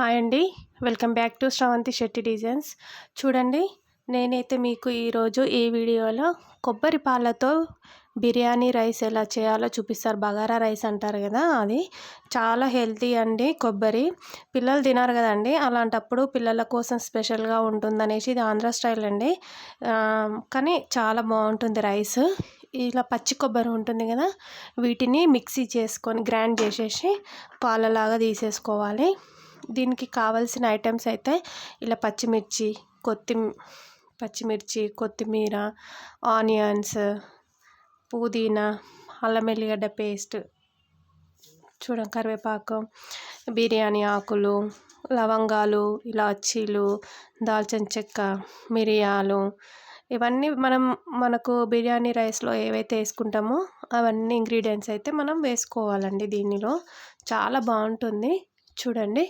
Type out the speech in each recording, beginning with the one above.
Hi అండి. Welcome back to Sravanthi Shetty designs. చూడండి నేనైతే మీకు ఈరోజు ఈ వీడియోలో కొబ్బరి పాలతో బిర్యానీ రైస్ ఎలా చేయాలో చూపిస్తారు. బగారా రైస్ అంటారు కదా అది. చాలా హెల్తీ అండి కొబ్బరి. పిల్లలు తినారు కదండి. అలాంటప్పుడు పిల్లల కోసం స్పెషల్గా ఉంటుందనేసి ఇది ఆంధ్ర స్టైల్ అండి. కానీ చాలా బాగుంటుంది రైస్. ఇలా పచ్చి కొబ్బరి ఉంటుంది కదా వీటిని మిక్సీ చేసుకొని గ్రైండ్ చేసేసి పాలలాగా తీసేసుకోవాలి. దీనికి కావాల్సిన ఐటమ్స్ అయితే ఇలా పచ్చిమిర్చి కొత్తి పచ్చిమిర్చి కొత్తిమీర ఆనియన్స్ పుదీనా అల్లం వెల్లిగడ్డ పేస్ట్ చూడం కరివేపాకు బిర్యానీ ఆకులు లవంగాలు ఇలాచీలు దాల్చిన చెక్క మిరియాలు ఇవన్నీ మనం మనకు బిర్యానీ రైస్లో ఏవైతే వేసుకుంటామో అవన్నీ ఇంగ్రీడియంట్స్ అయితే మనం వేసుకోవాలండి దీనిలో. చాలా బాగుంటుంది. చూడండి.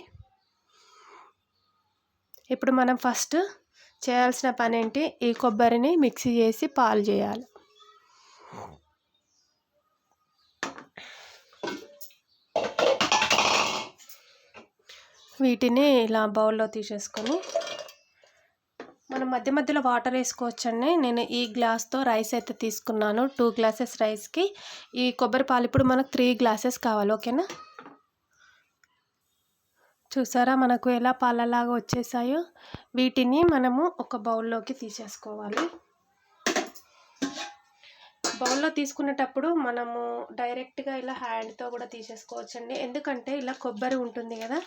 ఇప్పుడు మనం ఫస్ట్ చేయాల్సిన పని ఏంటి ఈ కొబ్బరిని మిక్సీ చేసి పాలు చేయాలి. వీటిని ఇలా బౌల్లో తీసేసుకొని మనం మధ్య మధ్యలో వాటర్ వేసుకోవచ్చండి. నేను ఈ గ్లాస్తో రైస్ అయితే తీసుకున్నాను. టూ గ్లాసెస్ రైస్కి. ఈ కొబ్బరి పాలు ఇప్పుడు మనకు త్రీ గ్లాసెస్ కావాలి. ఓకేనా? చూసారా మనకు ఎలా పాలలాగా వచ్చేసాయో? వీటిని మనము ఒక బౌల్లోకి తీసేసుకోవాలి. బౌల్లో తీసుకునేటప్పుడు మనము డైరెక్ట్గా ఇలా హ్యాండ్తో కూడా తీసేసుకోవచ్చండి. ఎందుకంటే ఇలా కొబ్బరి ఉంటుంది కదా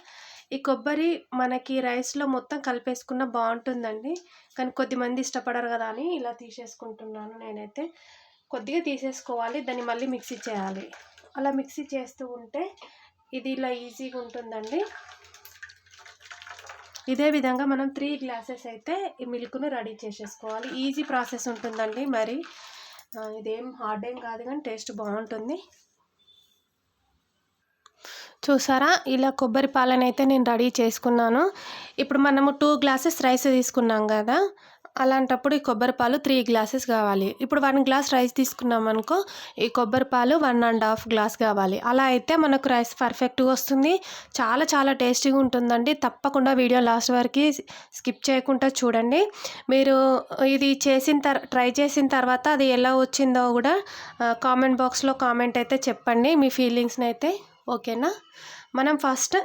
ఈ కొబ్బరి మనకి రైస్లో మొత్తం కలిపేసుకున్న బాగుంటుందండి. కానీ కొద్దిమంది ఇష్టపడరు కదా అని ఇలా తీసేసుకుంటున్నాను నేనైతే. కొద్దిగా తీసేసుకోవాలి దాన్ని మళ్ళీ మిక్సీ చేయాలి. అలా మిక్సీ చేస్తూ ఉంటే ఇది ఇలా ఈజీగా ఉంటుందండి. ఇదే విధంగా మనం త్రీ గ్లాసెస్ అయితే ఈ మిల్క్ను రెడీ చేసేసుకోవాలి. ఈజీ ప్రాసెస్ ఉంటుందండి మరి. ఇదేం హార్డ్ ఏం కాదు కానీ టేస్ట్ బాగుంటుంది. చూసారా? ఇలా కొబ్బరి పాలనైతే నేను రెడీ చేసుకున్నాను. ఇప్పుడు మనము టూ గ్లాసెస్ రైస్ తీసుకున్నాం కదా. అలాంటప్పుడు ఈ కొబ్బరి పాలు త్రీ గ్లాసెస్ కావాలి. ఇప్పుడు వన్ గ్లాస్ రైస్ తీసుకున్నాం అనుకో ఈ కొబ్బరి పాలు వన్ అండ్ హాఫ్ గ్లాస్ కావాలి. అలా అయితే మనకు రైస్ పర్ఫెక్ట్గా వస్తుంది. చాలా చాలా టేస్టీగా ఉంటుందండి. తప్పకుండా వీడియో లాస్ట్ వరకు స్కిప్ చేయకుండా చూడండి. మీరు ఇది చేసిన తర్ ట్రై చేసిన తర్వాత అది ఎలా వచ్చిందో కూడా కామెంట్ బాక్స్లో కామెంట్ అయితే చెప్పండి. మీ ఫీలింగ్స్ని అయితే ఓకేనా? మనం ఫస్ట్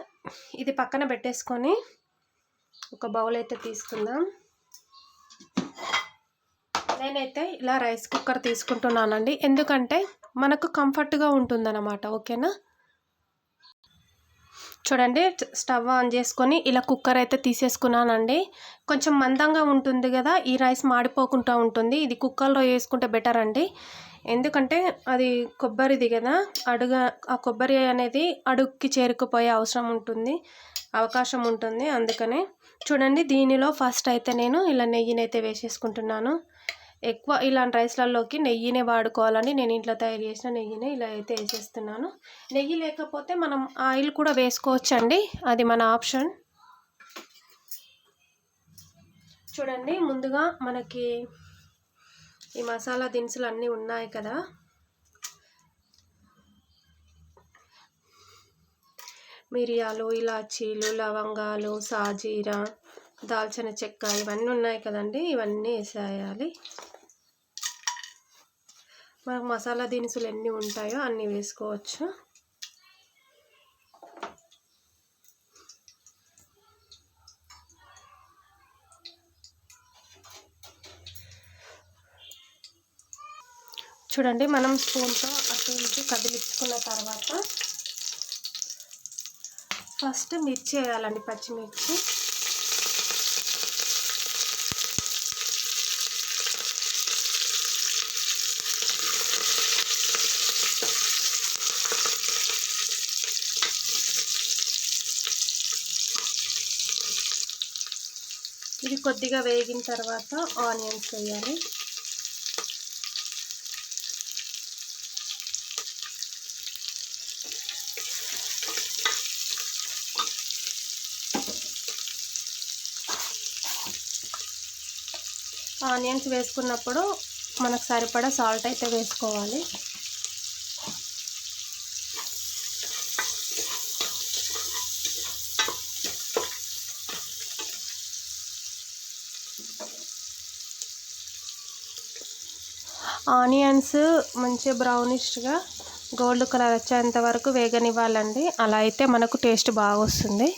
ఇది పక్కన పెట్టేసుకొని ఒక బౌల్ అయితే తీసుకుందాం. నేనైతే ఇలా రైస్ కుక్కర్ తీసుకుంటున్నానండి. ఎందుకంటే మనకు కంఫర్ట్గా ఉంటుందన్నమాట. ఓకేనా? చూడండి స్టవ్ ఆన్ చేసుకొని ఇలా కుక్కర్ అయితే తీసేసుకున్నానండి. కొంచెం మందంగా ఉంటుంది కదా ఈ రైస్ మాడిపోకుండా ఉంటుంది. ఇది కుక్కర్లో వేసుకుంటే బెటర్ అండి. ఎందుకంటే అది కొబ్బరిది కదా అడుగ ఆ కొబ్బరి అనేది అడుగుకి చేరుకుపోయే అవసరం ఉంటుంది అవకాశం ఉంటుంది. అందుకనే చూడండి దీనిలో ఫస్ట్ అయితే నేను ఇలా నెయ్యిని అయితే వేసేసుకుంటున్నాను. ఎక్కువ ఇలాంటి రైస్లలోకి నెయ్యినే వాడుకోవాలని నేను ఇంట్లో తయారు చేసిన నెయ్యినే ఇలా అయితే వేసేస్తున్నాను. నెయ్యి లేకపోతే మనం ఆయిల్ కూడా వేసుకోవచ్చండి. అది మన ఆప్షన్. చూడండి ముందుగా మనకి ఈ మసాలా దినుసులు అన్నీ ఉన్నాయి కదా. మిరియాలు ఇలాచీలు లవంగాలు సాజీరా దాల్చిన చెక్క ఇవన్నీ ఉన్నాయి కదండి. ఇవన్నీ వేసేయాలి. మనకు మసాలా దినుసులు ఎన్ని ఉంటాయో అన్నీ వేసుకోవచ్చు. చూడండి మనం స్పూన్తో అటు ఇటు కదిలించుకున్న తర్వాత ఫస్ట్ మిర్చి వేయాలండి పచ్చిమిర్చి. ఇది కొద్దిగా వేగిన తర్వాత ఆనియన్స్ వేయాలి. ఆనియన్స్ వేసుకున్నప్పుడు మనకు సరిపడా సాల్ట్ అయితే వేసుకోవాలి. ఆనియన్స్ మంచిగా బ్రౌనిష్గా గోల్డ్ కలర్ వచ్చేంత వరకు వేగనివ్వాలండి. అలా అయితే మనకు టేస్ట్ బాగా వస్తుంది.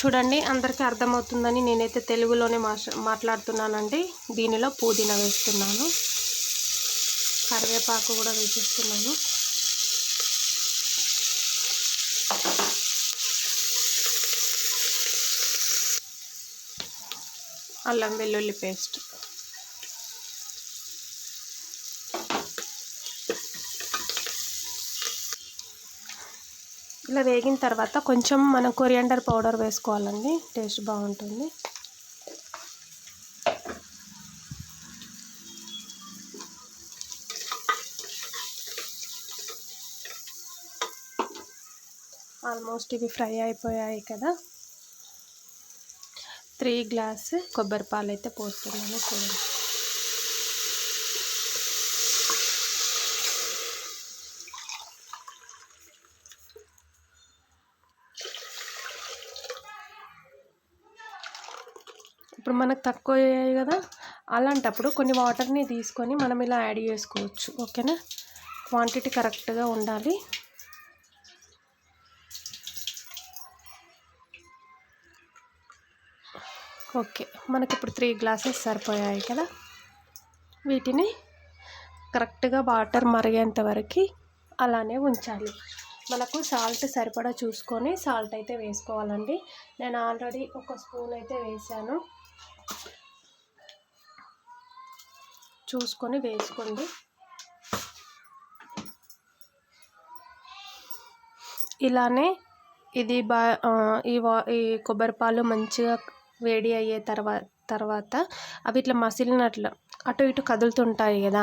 చూడండి అందరికీ అర్థమవుతుందని నేనైతే తెలుగులోనే మాట్లా మాట్లాడుతున్నానండి. దీనిలో పుదీనా వేస్తున్నాను. కరివేపాకు కూడా వేసేస్తున్నాను. అల్లం వెల్లుల్లి పేస్ట్. ఇలా వేగిన తర్వాత కొంచెం మనం కొరియాండర్ పౌడర్ వేసుకోవాలండి టేస్ట్ బాగుంటుంది. ఆల్మోస్ట్ ఇవి ఫ్రై అయిపోయాయి కదా. త్రీ గ్లాస్ కొబ్బరి పాలు అయితే పోస్తున్నాను చూడండి. ఇప్పుడు మనకు తక్కువ అయ్యాయి కదా అలాంటప్పుడు కొన్ని వాటర్ని తీసుకొని మనం ఇలా యాడ్ చేసుకోవచ్చు ఓకేనా? క్వాంటిటీ కరెక్ట్గా ఉండాలి. ఓకే. మనకి ఇప్పుడు త్రీ గ్లాసెస్ సరిపోయాయి కదా? వీటిని కరెక్ట్గా వాటర్ మరిగేంత వరకు అలానే ఉంచాలి. మనకు సాల్ట్ సరిపడా చూసుకొని సాల్ట్ అయితే వేసుకోవాలండి. నేను ఆల్రెడీ ఒక స్పూన్ అయితే వేసాను. చూసుకొని వేసుకోండి. ఇలానే ఇది బా ఈ వా ఈ కొబ్బరి పాలు మంచిగా వేడి అయ్యే తర్వా తర్వాత అవి ఇట్లా మసిలినట్లు అటు ఇటు కదులుతుంటాయి కదా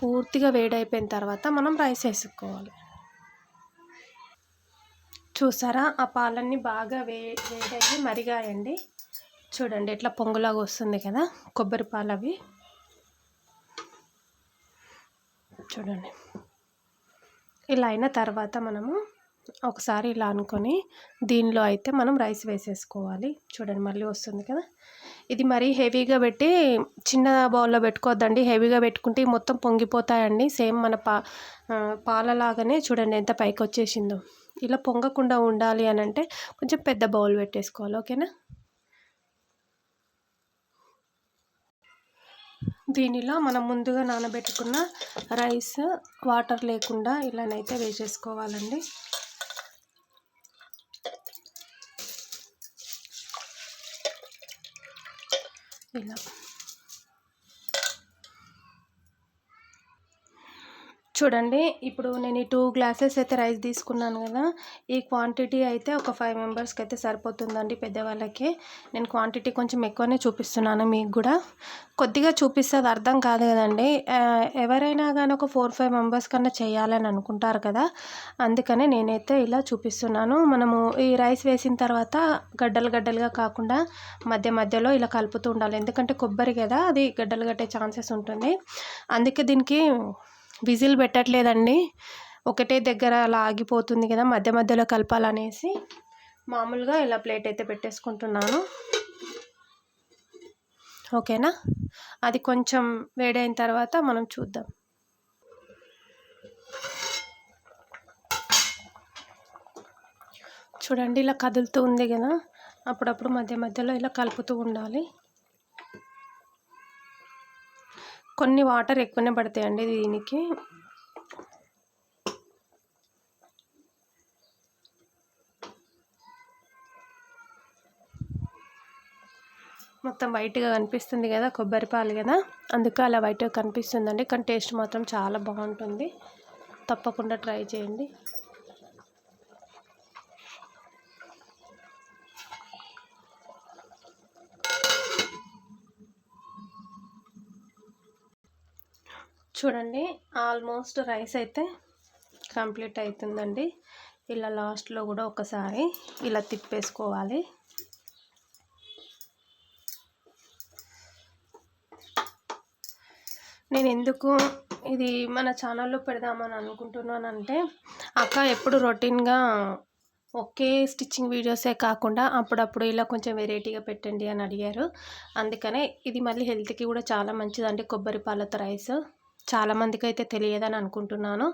పూర్తిగా వేడి అయిపోయిన తర్వాత మనం రైస్ వేసుకోవాలి. చూసారా? ఆ పాలన్నీ బాగా వే వేడయ్యి మరిగాయండి. చూడండి ఇట్లా పొంగులాగా వస్తుంది కదా కొబ్బరి పాలు అవి చూడండి. ఇలా అయిన తర్వాత మనము ఒకసారి ఇలా అనుకొని దీనిలో అయితే మనం రైస్ వేసేసుకోవాలి. చూడండి మళ్ళీ వస్తుంది కదా. ఇది మరీ హెవీగా పెట్టి చిన్న బౌల్లో పెట్టుకోవద్దండి. హెవీగా పెట్టుకుంటే మొత్తం పొంగిపోతాయండి. సేమ్ మన పా పాలలాగానే చూడండి ఎంత పైకి వచ్చేసిందో ఇలా పొంగకుండా ఉండాలి అని అంటే కొంచెం పెద్ద బౌల్ పెట్టేసుకోవాలి. ఓకేనా? దీనిలో మనం ముందుగా నానబెట్టుకున్న రైస్ వాటర్ లేకుండా ఇలానైతే వేసేసుకోవాలండి. ఇలా. చూడండి ఇప్పుడు నేను ఈ టూ గ్లాసెస్ అయితే రైస్ తీసుకున్నాను కదా ఈ క్వాంటిటీ అయితే ఒక ఫైవ్ మెంబర్స్కి అయితే సరిపోతుందండి పెద్దవాళ్ళకి. నేను క్వాంటిటీ కొంచెం ఎక్కువనే చూపిస్తున్నాను మీకు కూడా. కొద్దిగా చూపిస్తే అది అర్థం కాదు కదండి. ఎవరైనా కానీ ఒక ఫోర్ ఫైవ్ మెంబర్స్ కన్నా చేయాలని అనుకుంటారు కదా. అందుకనే నేనైతే ఇలా చూపిస్తున్నాను. మనము ఈ రైస్ వేసిన తర్వాత గడ్డలు గడ్డలుగా కాకుండా మధ్య మధ్యలో ఇలా కలుపుతూ ఉండాలి. ఎందుకంటే కొబ్బరి కదా అది గడ్డలు కట్టే ఛాన్సెస్ ఉంటుంది. అందుకే దీనికి విజిల్ పెట్టట్లేదండి. ఒకటే దగ్గర అలా ఆగిపోతుంది కదా మధ్య మధ్యలో కలపాలనేసి మామూలుగా ఇలా ప్లేట్ అయితే పెట్టేసుకుంటున్నాను. ఓకేనా? అది కొంచెం వేడైన తర్వాత మనం చూద్దాం. చూడండి ఇలా కదులుతూ ఉంది కదా? అప్పుడప్పుడు మధ్య మధ్యలో ఇలా కలుపుతూ ఉండాలి. కొన్ని వాటర్ ఎక్కువనే పడతాయండి దీనికి. మొత్తం వైట్గా కనిపిస్తుంది కదా కొబ్బరి పాలు కదా. అందుకే అలా వైట్గా కనిపిస్తుందండి. కానీ టేస్ట్ మాత్రం చాలా బాగుంటుంది. తప్పకుండా ట్రై చేయండి. చూడండి ఆల్మోస్ట్ రైస్ అయితే కంప్లీట్ అవుతుందండి. ఇలా లాస్ట్లో కూడా ఒకసారి ఇలా తిప్పేసుకోవాలి. నేను ఎందుకు ఇది మన ఛానల్లో పెడదామని అనుకుంటున్నానంటే అక్క ఎప్పుడు రొటీన్గా ఒకే స్టిచ్చింగ్ వీడియోసే కాకుండా అప్పుడప్పుడు ఇలా కొంచెం వెరైటీగా పెట్టండి అని అడిగారు. అందుకనే ఇది మళ్ళీ హెల్త్కి కూడా చాలా మంచిదండి కొబ్బరి పాలతో రైస్. చాలామందికి అయితే తెలియదని అనుకుంటున్నాను.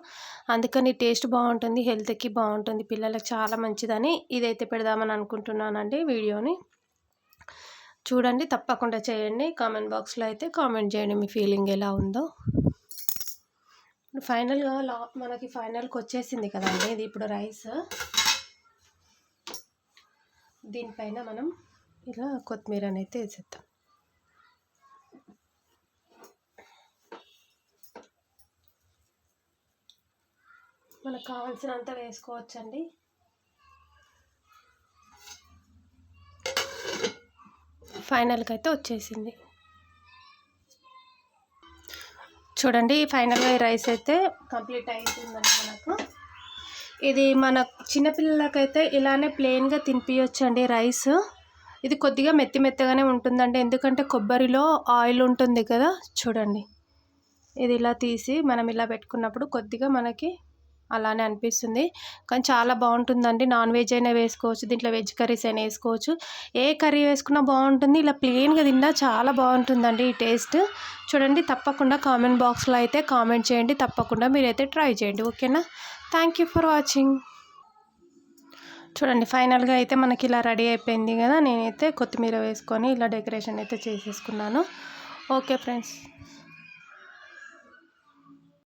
అందుకని టేస్ట్ బాగుంటుంది హెల్త్కి బాగుంటుంది పిల్లలకు చాలా మంచిదని ఇదైతే పెడదామని అనుకుంటున్నానండి వీడియోని. చూడండి తప్పకుండా చేయండి. కామెంట్ బాక్స్లో అయితే కామెంట్ చేయండి మీ ఫీలింగ్ ఎలా ఉందో. ఫైనల్గా లా మనకి ఫైనల్కి వచ్చేసింది కదండి ఇది ఇప్పుడు రైస్. దీనిపైన మనం ఇలా కొత్తిమీర అయితే వేసేద్దాం. మనకు కావాల్సినంత వేసుకోవచ్చండి. ఫైనల్కి అయితే వచ్చేసింది. చూడండి ఫైనల్గా ఈ రైస్ అయితే కంప్లీట్ అయిపోయిందండి మనకు. ఇది మన చిన్నపిల్లలకైతే ఇలానే ప్లెయిన్గా తినిపించండి రైస్. ఇది కొద్దిగా మెత్తి మెత్తగానే ఉంటుందండి ఎందుకంటే కొబ్బరిలో ఆయిల్ ఉంటుంది కదా. చూడండి ఇది ఇలా తీసి మనం ఇలా పెట్టుకున్నప్పుడు కొద్దిగా మనకి అలానే అనిపిస్తుంది. కానీ చాలా బాగుంటుందండి. నాన్ వెజ్ అయినా వేసుకోవచ్చు దీంట్లో వెజ్ కర్రీస్ అయినా వేసుకోవచ్చు. ఏ కర్రీ వేసుకున్నా బాగుంటుంది. ఇలా ప్లెయిన్గా తిన్నా చాలా బాగుంటుందండి ఈ టేస్ట్. చూడండి తప్పకుండా కామెంట్ బాక్స్లో అయితే కామెంట్ చేయండి. తప్పకుండా మీరైతే ట్రై చేయండి. ఓకేనా? Thank you for watching. చూడండి ఫైనల్గా అయితే మనకి ఇలా రెడీ అయిపోయింది కదా. నేనైతే కొత్తిమీర వేసుకొని ఇలా డెకరేషన్ అయితే చేసేసుకున్నాను. Okay friends.